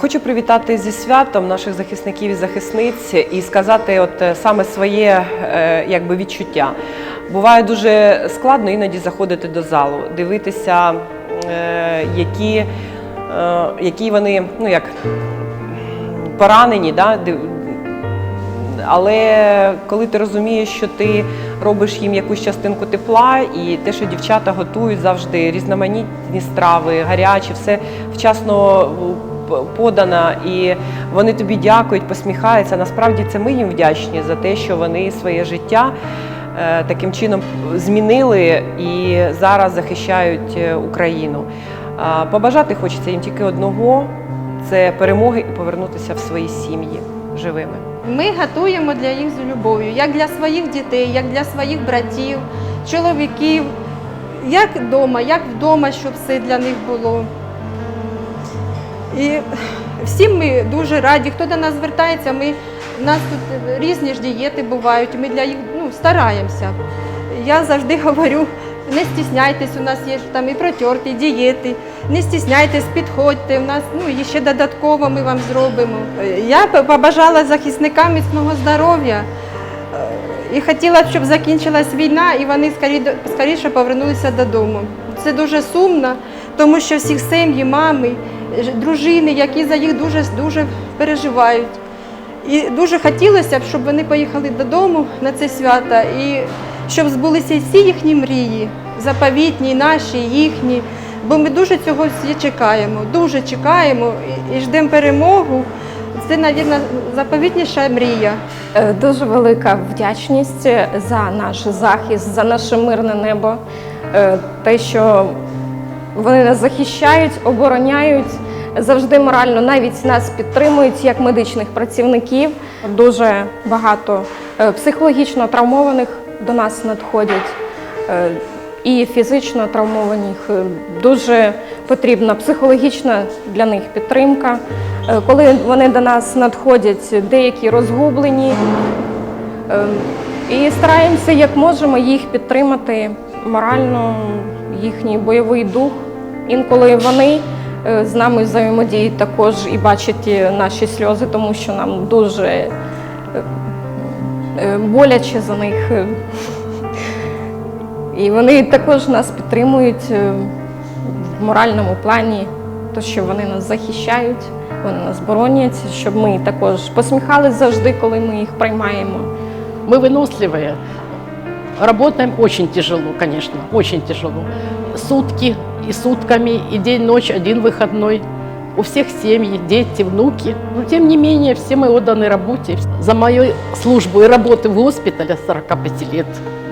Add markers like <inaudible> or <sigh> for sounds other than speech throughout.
Хочу привітати зі святом наших захисників і захисниць і сказати, от е, саме своє е, якби відчуття. Буває дуже складно іноді заходити до залу, дивитися, е, які, які вони ну як поранені, да? але коли ти розумієш, що ти робиш їм якусь частинку тепла, і те, що дівчата готують завжди різноманітні страви, гарячі, все вчасно п- подано, і вони тобі дякують, посміхаються. Насправді це ми їм вдячні за те, що вони своє життя е, таким чином змінили і зараз захищають е, Україну. Побажати хочеться їм тільки одного це перемоги і повернутися в свої сім'ї живими. Ми готуємо для їх з любов'ю, як для своїх дітей, як для своїх братів, чоловіків, як вдома, як вдома, щоб все для них було. І всім ми дуже раді. Хто до нас звертається, ми, у нас тут різні ж дієти бувають, ми для їх ну, стараємося. Я завжди говорю, не стісняйтесь, у нас є там і протерті, дієти, не стісняйтесь, підходьте, у нас ну, і ще додатково ми вам зробимо. Я побажала захисникам міцного здоров'я і хотіла б, щоб закінчилась війна і вони скорі- скоріше повернулися додому. Це дуже сумно, тому що всіх сім'ї, мами, дружини, які за їх дуже дуже переживають. І дуже хотілося б, щоб вони поїхали додому на це свято і щоб збулися всі їхні мрії, заповітні, наші, їхні. Бо ми дуже цього всі чекаємо, дуже чекаємо і, ждемо перемогу. Це, мабуть, заповітніша мрія. Е, Дуже велика вдячність за наш захист, за наше мирне небо, Е, те, що вони нас захищають, обороняють завжди морально, навіть нас підтримують як медичних працівників. Дуже багато е, психологічно травмованих до нас надходять. е, І фізично травмованих Е, дуже потрібна психологічна для них підтримка. Коли вони до нас надходять, деякі розгублені, і стараємося як можемо їх підтримати морально, їхній бойовий дух. Інколи вони з нами взаємодіють також і бачать е, наші сльози, тому що нам дуже е, е, боляче за них. <laughs> е. І вони також нас підтримують е, в моральному плані, то що вони нас захищають, вони нас боронять, щоб ми також посміхались завжди, коли ми їх приймаємо. Мы выносливые. Работаем очень тяжело, конечно, очень тяжело. Сутки и сутками, и день-ночь, один выходной. У всех семьи, дети, внуки. Но тем не менее, все мы отданы работе. За мою службу и работы в госпитале 45 лет,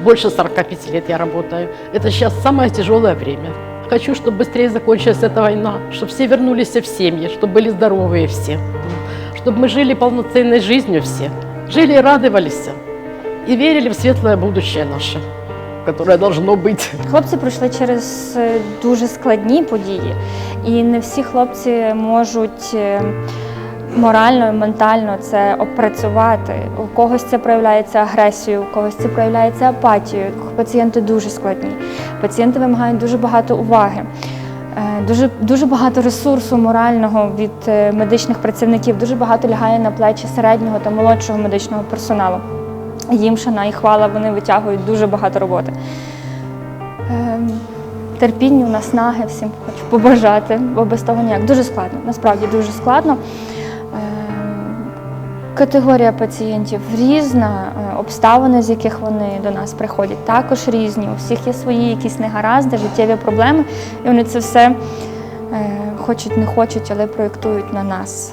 больше 45 лет я работаю, это сейчас самое тяжелое время. Хочу, чтобы быстрее закончилась эта война, чтобы все вернулись в семьи, чтобы были здоровые все, чтобы мы жили полноценной жизнью все, жили и радовались и верили в светлое будущее наше, которое должно быть. Хлопці пройшли через е, дуже складні події, і не всі хлопці можуть е, морально і ментально це опрацювати. У когось це проявляється агресією, у когось це проявляється апатією. Пацієнти дуже складні. Пацієнти вимагають дуже багато уваги. Е, Дуже, дуже багато ресурсу морального від е, медичних працівників, дуже багато лягає на плечі середнього та молодшого медичного персоналу. Їм шана і хвала, вони витягують дуже багато роботи. Ем, Терпінню, наснаги всім хочу побажати, бо без того ніяк. Дуже складно, насправді дуже складно. Ем, Категорія пацієнтів різна, е, обставини, з яких вони до нас приходять, також різні. У всіх є свої якісь негаразди, життєві проблеми, і вони це все е, хочуть, не хочуть, але проєктують на нас.